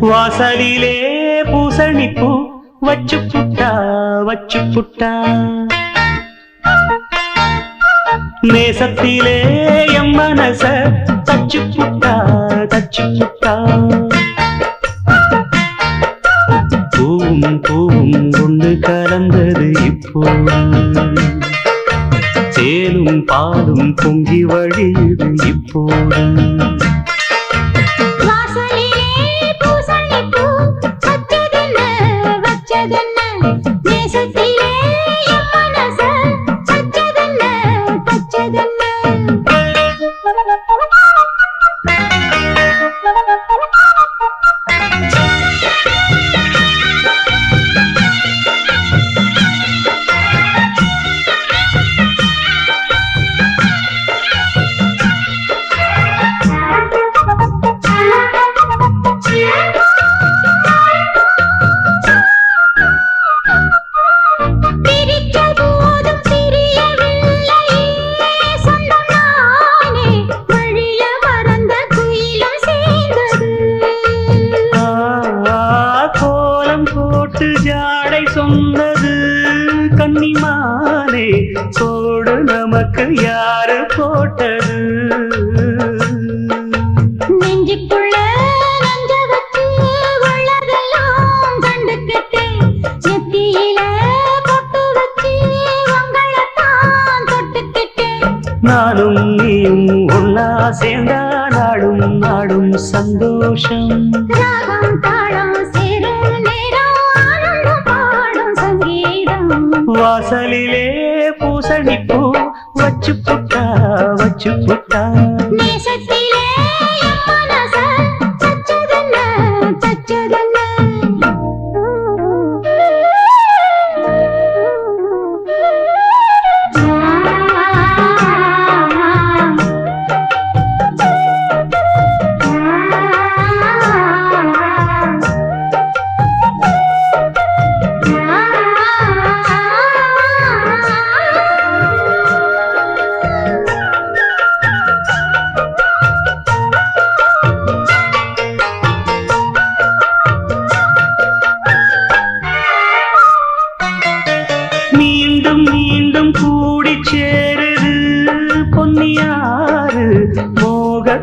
வாசலிலே பூசணிப்பூ வச்சு புட்டா வச்சு புட்டா நேசத்திலே எம் மனச தச்சு புட்டா தச்சு புட்டா பூவும் பூவும் ஒன்று கலந்தது இப்போ. தேனும் பாலும் பொங்கி வழியுது இப்போது தேசத்திலே ஜாடை சொன்னது கன்னிமானே கோடு நமக்கு யாரு போட்டது? நெஞ்சுக்குள்ள நஞ்ச வச்சு உள்ளதெல்லாம் கண்டுக்கிட்டேன் நெத்தியில பொட்டு வச்சு உங்களைத்தான் தொட்டுக்கிட்டேன் நானும் நீயும் ஒன்னா சேர்ந்தா நாடும் நாடும் சந்தோஷம். ராகம் தாளம் வாசலிலே பூசணிப்பூ வச்சு புட்டா வச்சு புட்டா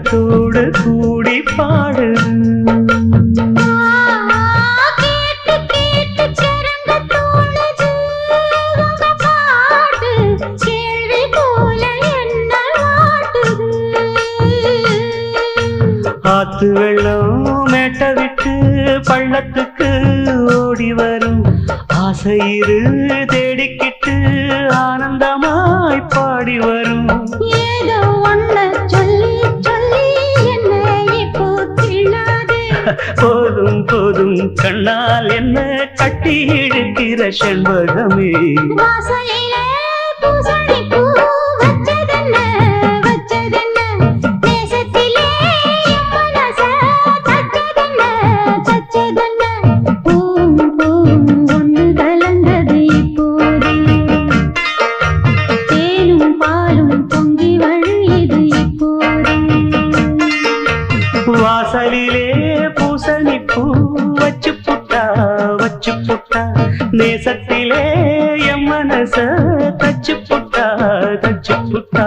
போல கூடி பாடு. ஆத்து வெள்ளம் மேட்ட விட்டு பள்ளத்துக்கு ஓடி வரும். ஆசையிரு தேடிக்கிட்டு ஆனந்தமாய் பாடி வரும். போதும் போதும். கண்ணால் என்ன கட்டி இழுக்கிற செண்பகமே பூசணிப்பூ வச்சு புட்டா வச்சு புட்டா நேசத்திலே என் மனச தச்சு புட்டா தச்சு புட்டா